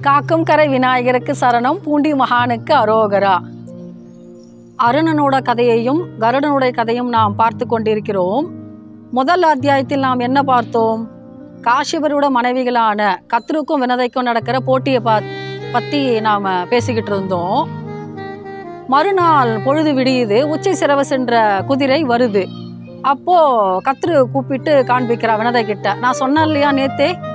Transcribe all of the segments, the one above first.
காக்கும் கரை விநாயகருக்கு சரணம் பூண்டி மகானுக்கு அரோகரா. அருணனோட கதையையும் கருடனுடைய கதையும் நாம் பார்த்து கொண்டிருக்கிறோம். முதல் அத்தியாயத்தில் நாம் என்ன பார்த்தோம்? காசிபரோட மனைவிகளான கத்ருக்கும் வினதைக்கும் நடக்கிற போட்டியை பா பற்றி நாம் பேசிக்கிட்டு இருந்தோம். மறுநாள் பொழுது விடியுது உச்சை சிறவ சென்ற குதிரை வருது. அப்போ கத்ரு கூப்பிட்டு காண்பிக்கிறா வினதை கிட்ட நான் சொன்னேன் இல்லையா நேத்தே?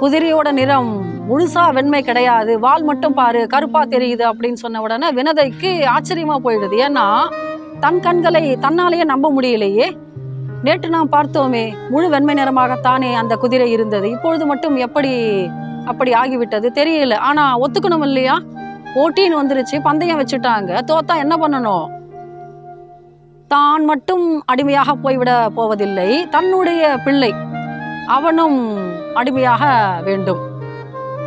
குதிரையோட நிறம் முழுசா வெண்மை கிடையாது. வால் மட்டும் பாரு கருப்பா தெரியுது அப்படின்னு சொன்ன உடனே வினதைக்கு ஆச்சரியமா போயிடுது. ஏன்னா தன் கண்களை தன்னாலேயே நம்ப முடியலையே. நேற்று நாம் பார்த்தோமே முழு வெண்மை நிறமாகத்தானே அந்த குதிரை இருந்தது. இப்பொழுது மட்டும் எப்படி அப்படி ஆகிவிட்டது தெரியல. ஆனா ஒத்துக்கணும் இல்லையா? போட்டின்னு வந்துருச்சு பந்தயம் வச்சுட்டாங்க. தோத்தா என்ன பண்ணணும்? தான் மட்டும் அடிமையாக போய்விட போவதில்லை. தன்னுடைய பிள்ளை அவனும் அடிமையாக வேண்டும்.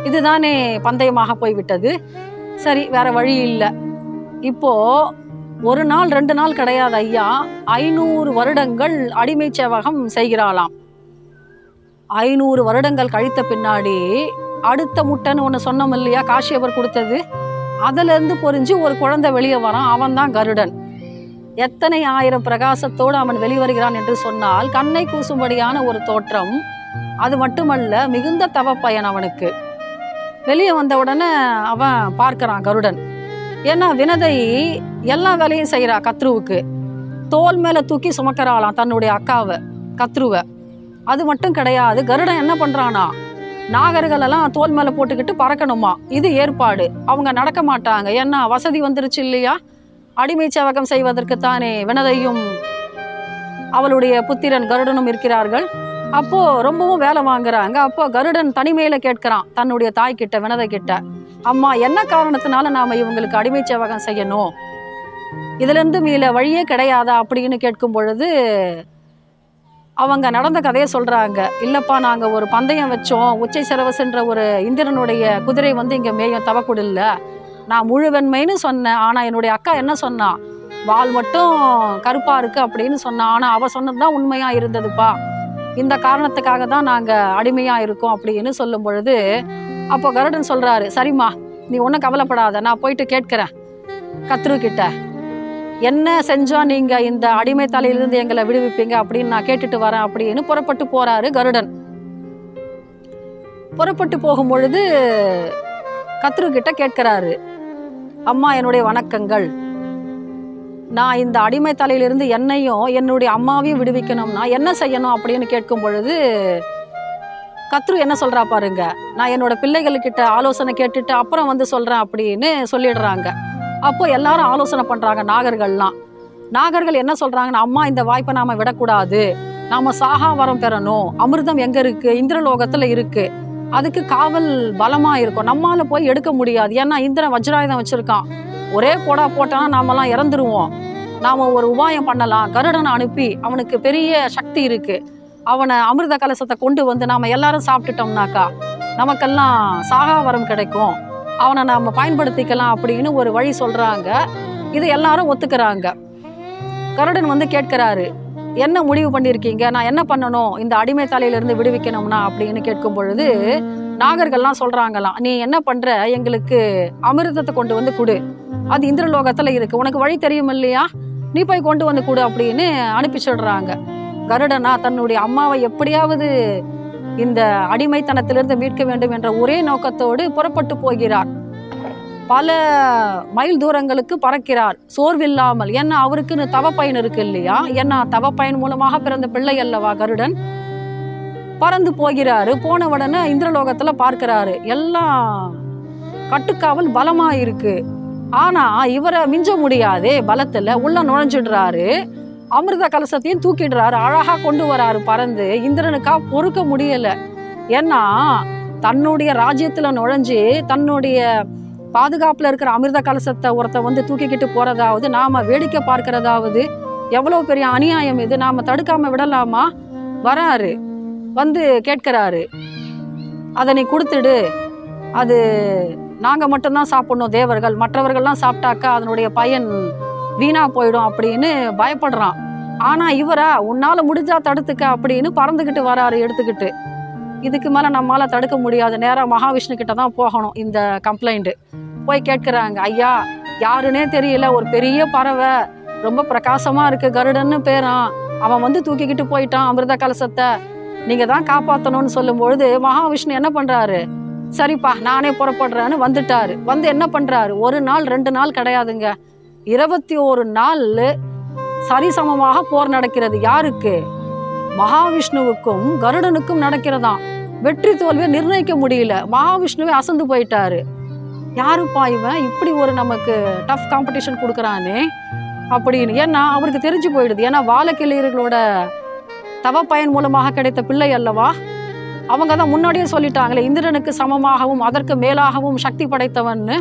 இதுதானே பந்தயமாக போய்விட்டது. சரி வேற வழி இல்லை. இப்போ ஒரு நாள் ரெண்டு நாள் கிடையாது ஐயா. ஐநூறு வருடங்கள் அடிமை சேவகம் செய்கிறாளாம். ஐநூறு வருடங்கள் கழித்த பின்னாடி அடுத்த முட்டைன்னு ஒன்று சொன்னோம் இல்லையா? காஷியவர் கொடுத்தது. அதுலேருந்து பொறிஞ்சு ஒரு குழந்தை வெளியே வரான். அவன் தான் கருடன். எத்தனை ஆயிரம் பிரகாசத்தோடு அவன் வெளிவருகிறான் என்று சொன்னால் கண்ணை கூசும்படியான ஒரு தோற்றம் அது மட்டுமல்ல மிகுந்த தவ பயன் அவனுக்கு. வெளியே வந்த உடனே அவன் பார்க்குறான் கருடன். ஏன்னா வினதை எல்லா வேலையும் செய்கிறா கத்ருவுக்கு. தோல் மேலே தூக்கி சுமக்கிறாளாம் தன்னுடைய அக்காவை கத்ருவை. அது மட்டும் கிடையாது கருடன் என்ன பண்ணுறானா நாகர்கள் எல்லாம் தோல் மேலே போட்டுக்கிட்டு பறக்கணுமா? இது ஏற்பாடு. அவங்க நடக்க மாட்டாங்க. ஏன்னா வசதி வந்துருச்சு இல்லையா? அடிமை சேவகம் செய்வதற்குத்தானே வினதையும் அவளுடைய புத்திரன் கருடனும் இருக்கிறார்கள். அப்போ ரொம்பவும் வேலை வாங்குறாங்க. அப்போ கருடன் தனிமையில கேட்கிறான் தன்னுடைய தாய் கிட்ட வினதை கிட்ட அம்மா என்ன காரணத்தினால நாம இவங்களுக்கு அடிமை சேவகம் செய்யணும்? இதுல இருந்து மீள வழியே கிடையாதா? அப்படின்னு கேட்கும் பொழுது அவங்க நடந்த கதையை சொல்றாங்க. இல்லப்பா நாங்க ஒரு பந்தயம் வச்சோம். உச்சை சென்ற ஒரு இந்திரனுடைய குதிரை வந்து இங்க மேயும் தவக்குடில்ல. நான் முழுவெண்மைன்னு சொன்னேன். ஆனால் என்னுடைய அக்கா என்ன சொன்னா? வால் மட்டும் கருப்பாக இருக்கு அப்படின்னு சொன்னான் ஆனால் அவள் அவ சொன்னதுதான் உண்மையாக இருந்ததுப்பா. இந்த காரணத்துக்காக தான் நாங்கள் அடிமையாக இருக்கோம் அப்படின்னு சொல்லும் பொழுது அப்போ கருடன் சொல்கிறாரு சரிம்மா நீ ஒன்றும் கவலைப்படாத நான் போயிட்டு கேட்குறேன். கத்ருக்கிட்ட என்ன செஞ்சால் நீங்க இந்த அடிமை தலையிலிருந்து எங்களை விடுவிப்பீங்க? அப்படின்னு நான் கேட்டுட்டு வரேன் அப்படின்னு புறப்பட்டு போறாரு கருடன். புறப்பட்டு போகும் பொழுது கத்ரு கிட்ட கேட்கிறாரு அம்மா என்னுடைய வணக்கங்கள். நான் இந்த அடிமை தலையிலிருந்து என்னையும் என்னுடைய அம்மாவையும் விடுவிக்கணும்னா என்ன செய்யணும் அப்படின்னு கேட்கும் பொழுது கத்ரு என்ன சொல்றா பாருங்க. நான் என்னோட பிள்ளைகள்கிட்ட ஆலோசனை கேட்டுட்டு அப்புறம் வந்து சொல்றேன் அப்படின்னு சொல்லிடுறாங்க. அப்போ எல்லாரும் ஆலோசனை பண்றாங்க நாகர்கள்லாம். நாகர்கள் என்ன சொல்கிறாங்கன்னா அம்மா இந்த வாய்ப்பை நாம விடக்கூடாது. நாம சாகா வரம் பெறணும். அமிர்தம் எங்க இருக்கு? இந்திரலோகத்துல இருக்கு. அதுக்கு காவல் பலமா இருக்கும். நம்மால போய் எடுக்க முடியாது. ஏன்னா இந்திரன் வஜ்ராயுதம் வச்சிருக்கான். ஒரே போடா போட்டானா நாமெல்லாம் இறந்துருவோம். நாம ஒரு உபாயம் பண்ணலாம். கருடனை அனுப்பி அவனுக்கு பெரிய சக்தி இருக்கு. அவனை அமிர்த கலசத்தை கொண்டு வந்து நாம எல்லாரும் சாப்பிட்டுட்டோம்னாக்கா நமக்கெல்லாம் சாகா வரம் கிடைக்கும். அவனை நாம பயன்படுத்திக்கலாம் அப்படின்னு ஒரு வழி சொல்றாங்க. இது எல்லாரும் ஒத்துக்கிறாங்க. கருடன் வந்து கேட்கிறாரு என்ன முடிவு பண்ணியிருக்கீங்க நான் என்ன பண்ணணும்? இந்த அடிமை தலையிலிருந்து விடுவிக்கணும்னா? அப்படின்னு கேட்கும் பொழுது நாகர்கள்லாம் சொல்கிறாங்களாம் நீ என்ன பண்ணுற எங்களுக்கு அமிர்தத்தை கொண்டு வந்து கொடு. அது இந்திரலோகத்தில் இருக்குது உனக்கு வழி தெரியும் இல்லையா? நீ போய் கொண்டு வந்து கொடு அப்படின்னு அனுப்பி சொல்கிறாங்க கருடனா தன்னுடைய அம்மாவை எப்படியாவது இந்த அடிமைத்தனத்திலிருந்து மீட்க வேண்டும் என்ற ஒரே நோக்கத்தோடு புறப்பட்டு போகிறார். பல மைல் தூரங்களுக்கு பறக்கிறார். சோர்வில்லாமல். ஏன்னா அவருக்குன்னு தவப்பயன் இருக்கு இல்லையா? ஏன்னா தவப்பயன் மூலமாக பிறந்த பிள்ளை அல்லவா கருடன்? பறந்து போகிறாரு. போன உடனே இந்திரலோகத்துல பார்க்கிறாரு. எல்லாம் கட்டுக்காவல் பலமா இருக்கு ஆனா இவரை மிஞ்ச முடியாதே பலத்துல. உள்ள நுழைஞ்சிடுறாரு. அமிர்த கலசத்தையும் தூக்கிடுறாரு. அழகா கொண்டு வராரு பறந்து. இந்திரனுக்கா பொறுக்க முடியல. ஏன்னா தன்னுடைய ராஜ்யத்துல நுழைஞ்சு தன்னுடைய பாதுகாப்பில் இருக்கிற அமிர்த கலசத்தை ஒருத்த வந்து தூக்கிக்கிட்டு போகிறதாவது நாம் வேடிக்கை பார்க்கறதாவது எவ்வளோ பெரிய அநியாயம் இது? நாம் தடுக்காமல் விடலாமா? வராரு. வந்து கேட்கிறாரு. அதை நீ கொடுத்துடு. அது நாங்கள் மட்டும்தான் சாப்பிடணும் தேவர்கள். மற்றவர்கள்லாம் சாப்பிட்டாக்கா அதனுடைய பயன் வீணாக போயிடும் அப்படின்னு பயப்படுறான். ஆனால் இவரா உன்னால் முடிஞ்சா தடுத்துக்க அப்படின்னு பறந்துக்கிட்டு வராரு எடுத்துக்கிட்டு. இதுக்கு மேலே நம்மளால் தடுக்க முடியாது நேராக மகாவிஷ்ணு கிட்ட தான் போகணும் இந்த கம்ப்ளைண்ட்டு போய் கேட்குறாங்க ஐயா யாருன்னே தெரியல ஒரு பெரிய பறவை. ரொம்ப பிரகாசமாக இருக்குது கருடன்னு பேரான் அவன் வந்து தூக்கிக்கிட்டு போயிட்டான் அமிர்த கலசத்தை. நீங்கள் தான் காப்பாற்றணும்னு சொல்லும்பொழுது மகாவிஷ்ணு என்ன பண்ணுறாரு சரிப்பா நானே புறப்படுறேன்னு வந்துட்டாரு. வந்து என்ன பண்ணுறாரு ஒரு நாள் ரெண்டு நாள் கிடையாதுங்க. இருபத்தி ஒரு நாள் சரிசமமாக போர் நடக்கிறது யாருக்கு? மகாவிஷ்ணுவுக்கும் கருடனுக்கும் நடக்கிறதாம். வெற்றி தோல்வியை நிர்ணயிக்க முடியல. மகாவிஷ்ணுவே அசந்து போயிட்டாரு. யாருப்பா இவன்? இப்படி ஒரு நமக்கு டஃப் காம்படிஷன் கொடுக்குறானே. அப்படின்னு. ஏன்னா அவருக்கு தெரிஞ்சு போயிடுது. ஏன்னா வாழக்கிளியர்களோட தவ பயன் மூலமாக கிடைத்த பிள்ளை அல்லவா? அவங்க தான் முன்னாடியே சொல்லிட்டாங்களே இந்திரனுக்கு சமமாகவும் அதற்கு மேலாகவும் சக்தி படைத்தவன்னு.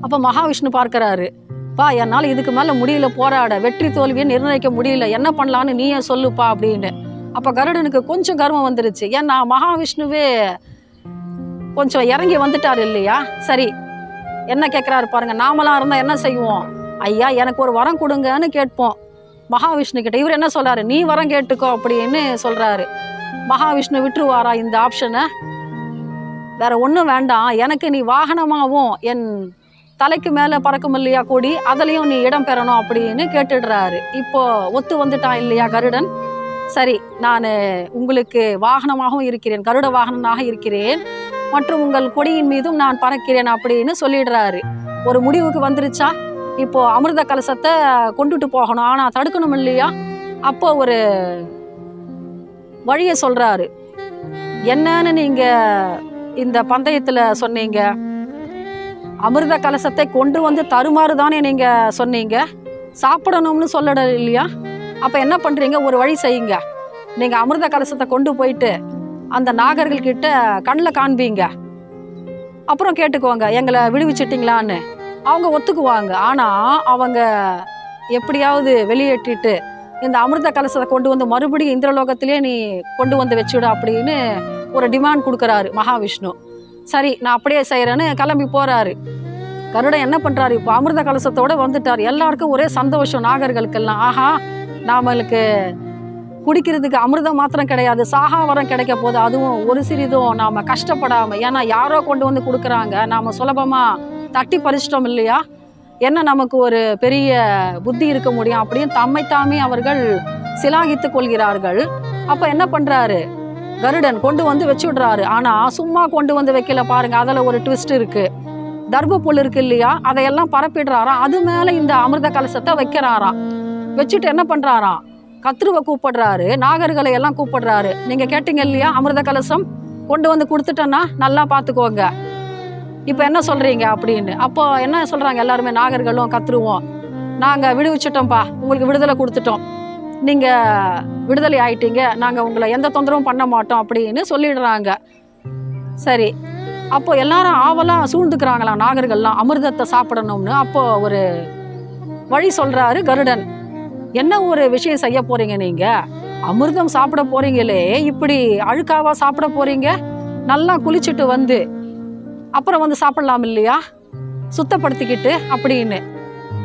அப்போ மகாவிஷ்ணு பார்க்குறாரு. பா என்னால் இதுக்கு மேலே முடியல போராட. வெற்றி தோல்வியை நிர்ணயிக்க முடியல. என்ன பண்ணலான்னு நீயே சொல்லுப்பா அப்படின்னு. அப்போ கருடனுக்கு கொஞ்சம் கர்வம் வந்துருச்சு. ஏன்னா மகாவிஷ்ணுவே கொஞ்சம் இறங்கி வந்துட்டார் இல்லையா? சரி என்ன கேட்குறாரு பாருங்க. நாமெல்லாம் இருந்தால் என்ன செய்வோம்? ஐயா எனக்கு ஒரு வரம் கொடுங்கன்னு கேட்போம். மகாவிஷ்ணு கிட்ட இவர் என்ன சொல்றாரு? நீ வரம் கேட்டுக்கோ அப்படின்னு சொல்றாரு. மகாவிஷ்ணு விட்டுருவாரா இந்த ஆப்ஷனை வேற ஒன்றும் வேண்டாம். எனக்கு நீ வாகனமாகவும் என் தலைக்கு மேலே பறக்கும் இல்லையா கொடி? அதுலேயும் நீ இடம் பெறணும் அப்படின்னு கேட்டுடுறாரு. இப்போ ஒத்து வந்துட்டான் இல்லையா கருடன்? சரி நான் உங்களுக்கு வாகனமாகவும் இருக்கிறேன் கருட வாகனமாக இருக்கிறேன். மற்றும் உங்கள் கொடியின் மீதும் நான் பறக்கிறேன் அப்படின்னு சொல்லிடுறாரு. ஒரு முடிவுக்கு வந்துருச்சா? இப்போ அமிர்த கலசத்தை கொண்டுட்டு போகணும். ஆனால் தடுக்கணும் இல்லையா? அப்போ ஒரு வழியை சொல்றாரு. என்னன்னு நீங்க இந்த பந்தயத்தில் சொன்னீங்க. அமிர்த கலசத்தை கொண்டு வந்து தருமாறு தானே நீங்கள் சொன்னீங்க? சாப்பிடணும்னு சொல்லட இல்லையா? அப்போ என்ன பண்ணுறீங்க ஒரு வழி செய்யுங்க. நீங்கள் அமிர்த கலசத்தை கொண்டு போயிட்டு அந்த நாகர்கள்கிட்ட கண்ணில் காண்பீங்க. அப்புறம் கேட்டுக்குவாங்க எங்களை விடுவிச்சிட்டிங்களான்னு. அவங்க ஒத்துக்குவாங்க. ஆனால் அவங்க எப்படியாவது வெளியேற்றிட்டு இந்த அமிர்த கலசத்தை கொண்டு வந்து மறுபடியும் இந்திரலோகத்திலே நீ கொண்டு வந்து வச்சுடு அப்படின்னு ஒரு டிமாண்ட் கொடுக்குறாரு மகாவிஷ்ணு. சரி நான் அப்படியே செய்கிறேன்னு கிளம்பி போகிறாரு கருடன் என்ன பண்ணுறாரு இப்போ அமிர்த கலசத்தோட வந்துட்டார். எல்லாருக்கும் ஒரே சந்தோஷம் நாகர்களுக்கெல்லாம். ஆஹா நாமளுக்கு குடிக்கிறதுக்கு அமிர்தம் மாத்திரம் கிடையாது சாகாவரம் கிடைக்க போது அதுவும் ஒரு சிறிதும் நாம் கஷ்டப்படாமல் ஏன்னா யாரோ கொண்டு வந்து கொடுக்குறாங்க. நாம் சுலபமாக தட்டி பறிச்சிட்டோம் இல்லையா? என்ன நமக்கு ஒரு பெரிய புத்தி இருக்க முடியும் அப்படின்னு தம்மைத்தாமே அவர்கள் சிலாகித்து கொள்கிறார்கள். அப்போ என்ன பண்ணுறாரு கருடன் கொண்டு வந்து வச்சு விடுறாரு ஆனா சும்மா கொண்டு வந்து வைக்கல பாருங்க. அதுல ஒரு ட்விஸ்ட் இருக்கு. தர்ப புல் இருக்கு இல்லையா? அதையெல்லாம் பரப்பிடுறாராம் அது மேல இந்த அமிர்த கலசத்தை வைக்கிறாராம் வச்சுட்டு என்ன பண்றாராம் கத்ருவை கூப்பிடுறாரு. நாகர்களை எல்லாம் கூப்பிடுறாரு. நீங்க கேட்டீங்க இல்லையா? அமிர்த கலசம் கொண்டு வந்து கொடுத்துட்டேன்னா நல்லா பார்த்துக்கோங்க இப்போ என்ன சொல்றீங்க அப்படின்னு? அப்போ என்ன சொல்றாங்க எல்லாருமே? நாகர்களும் கத்துருவோம் நாங்க விடுவிச்சிட்டோம்ப்பா. உங்களுக்கு விடுதலை கொடுத்துட்டோம். நீங்கள் விடுதலை ஆயிட்டீங்க. நாங்கள் உங்களை எந்த தொந்தரவும் பண்ண மாட்டோம் அப்படின்னு சொல்லிடுறாங்க. சரி. அப்போ எல்லாரும் ஆவலா சூழ்ந்துக்கிறாங்களாம் நாகர்கள்லாம் அமிர்தத்தை சாப்பிடணும்னு. அப்போ ஒரு வழி சொல்றாரு கருடன். என்ன ஒரு விஷயம் செய்ய போறீங்க நீங்க? அமிர்தம் சாப்பிட போறீங்களே. இப்படி அழுக்காவா சாப்பிட போறீங்க? நல்லா குளிச்சுட்டு வந்து அப்புறம் வந்து சாப்பிடலாம் இல்லையா? சுத்தப்படுத்திக்கிட்டு அப்படின்னு.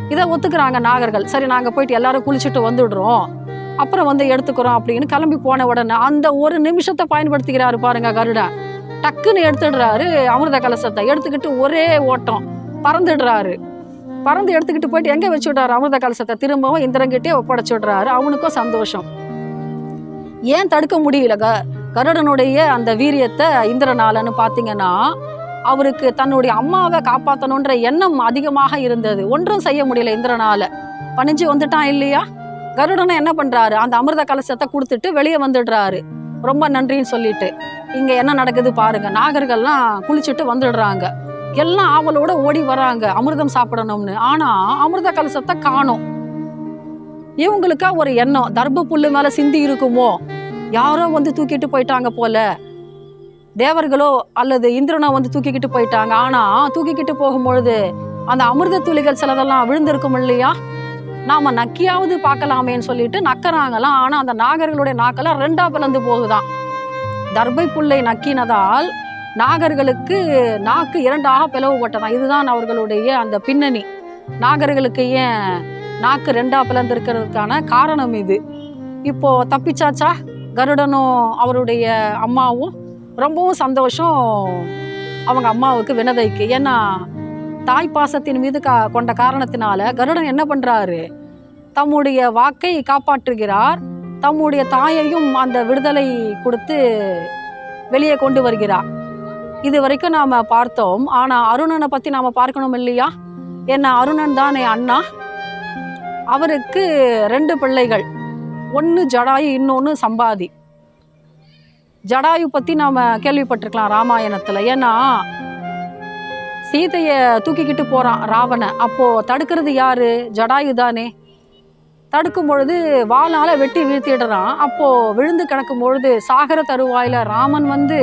இதை ஒத்துக்கிறாங்க நாகர்கள். சரி நாங்கள் போயிட்டு எல்லாரும் குளிச்சுட்டு வந்துடுறோம். அப்புறம் வந்து எடுத்துக்கிறோம் அப்படின்னு கிளம்பி போன உடனே அந்த ஒரு நிமிஷத்தை பயன்படுத்திக்கிறாரு பாருங்க கருடா. டக்குன்னு எடுத்துடுறாரு அமிர்த கலசத்தை. எடுத்துக்கிட்டு ஒரே ஓட்டம். பறந்துடுறாரு. பறந்து எடுத்துக்கிட்டு போயிட்டு எங்கே வச்சு விடுறாரு அமிர்த கலசத்தை? திரும்பவும் இந்திரங்கிட்டே ஒப்படைச்சு விடுறாரு. அவனுக்கும் சந்தோஷம். ஏன் தடுக்க முடியல க கருடனுடைய அந்த வீரியத்தை இந்திரனாலன்னு பார்த்தீங்கன்னா அவருக்கு தன்னுடைய அம்மாவை காப்பாற்றணுன்ற எண்ணம் அதிகமாக இருந்தது. ஒன்றும் செய்ய முடியல இந்திரனால. பணிஞ்சு வந்துட்டான் இல்லையா? கருடனை என்ன பண்ணுறாரு அந்த அமிர்த கலசத்தை கொடுத்துட்டு வெளியே வந்துடுறாரு. ரொம்ப நன்றின்னு சொல்லிட்டு. இங்கே என்ன நடக்குது பாருங்கள் நாகர்கள்லாம் குளிச்சுட்டு வந்துடுறாங்க. எல்லாம் ஆவலோட ஓடி வராங்க. அமிர்தம் சாப்பிடணும்னு. ஆனால் அமிர்த கலசத்தை காணும். இவங்களுக்கா ஒரு எண்ணம். தர்ப புல்லு மேலே சிந்தி இருக்குமோ? யாரோ வந்து தூக்கிட்டு போயிட்டாங்க போல. தேவர்களோ அல்லது இந்திரனோ வந்து தூக்கிக்கிட்டு போயிட்டாங்க. ஆனால் தூக்கிக்கிட்டு போகும்பொழுது அந்த அமிர்த துளிகள் சிலதெல்லாம் விழுந்திருக்கும் இல்லையா? நாம நக்கியாவது பார்க்கலாமேன்னு சொல்லிட்டு நக்கறாங்களாம். ஆனா அந்த நாகர்களுடைய நாக்கெல்லாம் ரெண்டா பிளந்து போகுதான் தர்பை புல்லை நக்கினதால் நாகர்களுக்கு நாக்கு இரண்டாக பிளவுபட்டதான் இதுதான் அவர்களுடைய அந்த பின்னணி. நாகர்களுக்கு ஏன் நாக்கு ரெண்டா பிளந்திருக்கிறதுக்கான காரணம் இது. இப்போ தப்பிச்சாச்சா? கருடனும் அவருடைய அம்மாவும் ரொம்பவும் சந்தோஷம் அவங்க அம்மாவுக்கு வினதைக்கு. ஏன்னா தாய் பாசத்தின் மீது கா கொண்ட காரணத்தினால கருடன் என்ன பண்ணுறாரு தம்முடைய வாக்கை காப்பாற்றுகிறார். தம்முடைய தாயையும் அந்த விடுதலை கொடுத்து வெளியே கொண்டு வருகிறார். இது வரைக்கும் நாம் பார்த்தோம். ஆனால் அருணனை பற்றி நாம் பார்க்கணும் இல்லையா? என்ன அருணன் தானே அண்ணா? அவருக்கு ரெண்டு பிள்ளைகள். ஒன்று ஜடாயு இன்னொன்று சம்பாதி. ஜடாயு பற்றி நாம் கேள்விப்பட்டிருக்கலாம் ராமாயணத்தில். ஏன்னா சீதையை தூக்கிக்கிட்டு போகிறான் ராவணன். அப்போது தடுக்கிறது யாரு? ஜடாயு தானே. தடுக்கும் பொழுது வாளால் வெட்டி வீழ்த்திடுறான். அப்போது விழுந்து கிடக்கும் பொழுது சாகர தருவாயில் ராமன் வந்து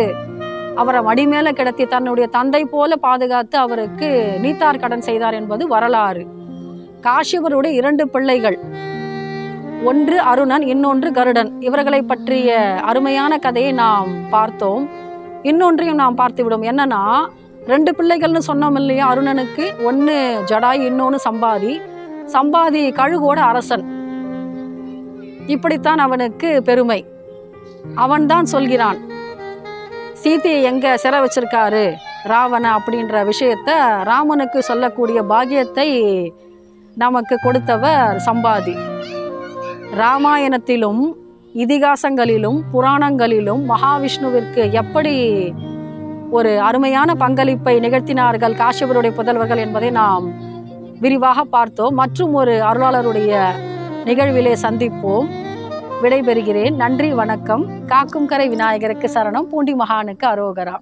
அவரை மடி மேலே கிடத்தி தன்னுடைய தந்தை போல பாதுகாத்து அவருக்கு நீத்தார் கடன் செய்தார் என்பது வரலாறு. காஷ்யபருடைய இரண்டு பிள்ளைகள் ஒன்று அருணன் இன்னொன்று கருடன். இவர்களை பற்றிய அருமையான கதையை நாம் பார்த்தோம். இன்னொன்றையும் நாம் பார்த்து விடும் என்னன்னா ரெண்டு பிள்ளைகள்னு சொன்னோம் இல்லையா அருணனுக்கு? ஒன்று ஜடாய் இன்னொன்று சம்பாதி. சம்பாதி கழுகோட அரசன். இப்படித்தான் அவனுக்கு பெருமை. அவன்தான் சொல்கிறான் சீதையை எங்கே சிறை வச்சிருக்காரு? ராவண? அப்படின்ற விஷயத்த ராமனுக்கு சொல்லக்கூடிய பாக்கியத்தை நமக்கு கொடுத்தவர் சம்பாதி. ராமாயணத்திலும் இதிகாசங்களிலும் புராணங்களிலும் மகாவிஷ்ணுவிற்கு எப்படி ஒரு அருமையான பங்களிப்பை நிகழ்த்தினார்கள் காஷ்யபருடைய புதல்வர்கள் என்பதை நாம் விரிவாக பார்த்தோம். மற்றும் ஒரு அருளாளருடைய நிகழ்விலே சந்திப்போம். விடைபெறுகிறேன். நன்றி வணக்கம். காக்கும் கரை விநாயகருக்கு சரணம். பூண்டி மகானுக்கு அரோகரா.